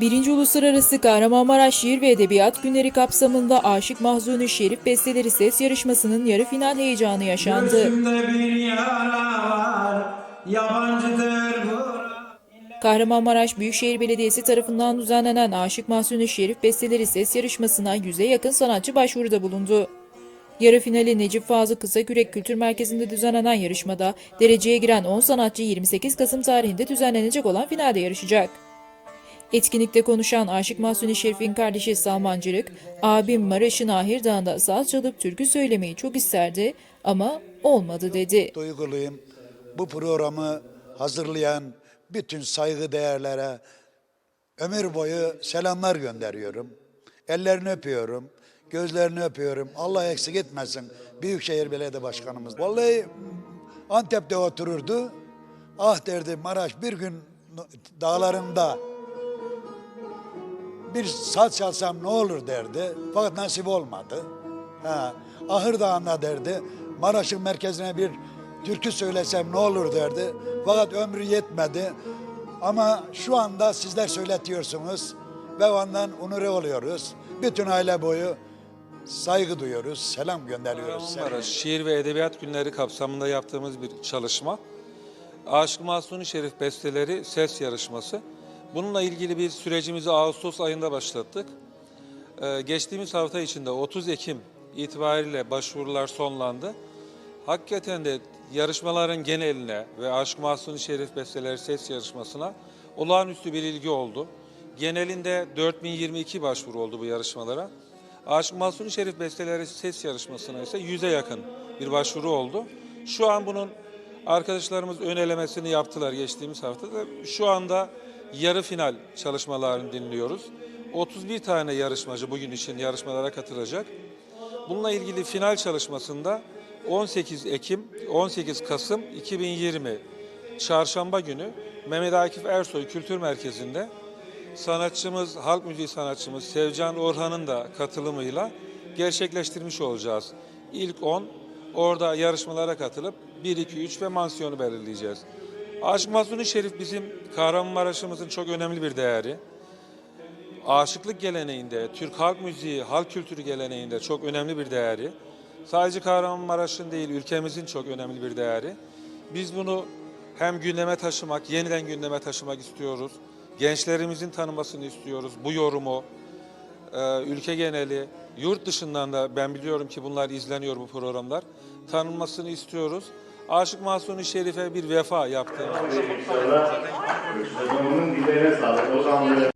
Birinci Uluslararası Kahramanmaraş Şiir ve Edebiyat Günleri kapsamında Aşık Mahzuni Şerif Besteleri Ses Yarışması'nın yarı final heyecanı yaşandı. Var. Kahramanmaraş Büyükşehir Belediyesi tarafından düzenlenen Aşık Mahzuni Şerif Besteleri Ses Yarışması'na yüze yakın sanatçı başvuruda bulundu. Yarı finali Necip Fazıl Kısakürek Kültür Merkezi'nde düzenlenen yarışmada dereceye giren 10 sanatçı 28 Kasım tarihinde düzenlenecek olan finalde yarışacak. Etkinlikte konuşan Aşık Mahsuni Şerif'in kardeşi Salman Cırık, abim Maraş'ın Ahir Dağı'nda saz çalıp türkü söylemeyi çok isterdi ama olmadı dedi. duyguluyum. Bu programı hazırlayan bütün saygı değerlere ömür boyu selamlar gönderiyorum. Ellerini öpüyorum, gözlerini öpüyorum. Allah eksik etmesin Büyükşehir Belediye Başkanımız. Vallahi Antep'te otururdu. Ah derdi Maraş bir gün dağlarında bir saz çalsam ne olur derdi. Fakat nasip olmadı. Ha, Ahır Dağı'nda derdi. Maraş'ın merkezine bir türkü söylesem ne olur derdi. Fakat ömrü yetmedi. Ama şu anda sizler söyletiyorsunuz ve ondan onure oluyoruz. Bütün aile boyu saygı duyuyoruz, selam gönderiyoruz. Kahramanmaraş Şiir ve Edebiyat Günleri kapsamında yaptığımız bir çalışma. Aşık Mahsuni Şerif besteleri ses yarışması. Bununla ilgili bir sürecimizi Ağustos ayında başlattık. Ee, geçtiğimiz hafta içinde 30 Ekim itibariyle başvurular sonlandı. Hakikaten de yarışmaların geneline ve Aşık Mahsuni Şerif besteleri ses yarışmasına olağanüstü bir ilgi oldu. Genelinde 4022 başvuru oldu bu yarışmalara. Aşık Mahsuni Şerif besteleri ses yarışmasına ise 100'e yakın bir başvuru oldu. Şu an bunun arkadaşlarımız ön elemesini yaptılar geçtiğimiz haftada. Şu anda yarı final çalışmalarını dinliyoruz. 31 tane yarışmacı bugün için yarışmalara katılacak. Bununla ilgili final çalışmasında 18 Ekim, 18 Kasım 2020 Çarşamba günü Mehmet Akif Ersoy Kültür Merkezi'nde sanatçımız, halk müziği sanatçımız Sevcan Orhan'ın da katılımıyla gerçekleştirmiş olacağız. İlk 10 orada yarışmalara katılıp 1, 2, 3 ve mansiyonu belirleyeceğiz. Aşık Mahzuni Şerif bizim Kahramanmaraş'ımızın çok önemli bir değeri. Aşıklık geleneğinde, Türk halk müziği, halk kültürü geleneğinde çok önemli bir değeri. Sadece Kahramanmaraş'ın değil, ülkemizin çok önemli bir değeri. Biz bunu hem gündeme taşımak, yeniden gündeme taşımak istiyoruz. Gençlerimizin tanımasını istiyoruz. Bu yorumu, e, ülke geneli, yurt dışından da ben biliyorum ki bunlar izleniyor bu programlar. Tanınmasını istiyoruz. Aşık Mahsuni Şerif'e bir vefa yaptığımız sezonun diline sağlık. O zaman